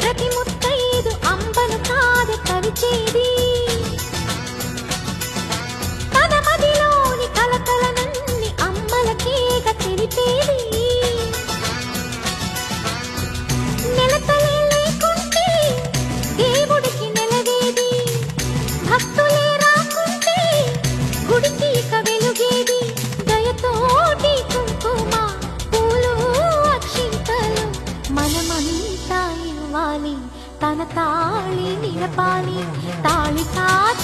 ಪ್ರತಿಮ தன தாளி நிலப்பாளி தாளி காத்து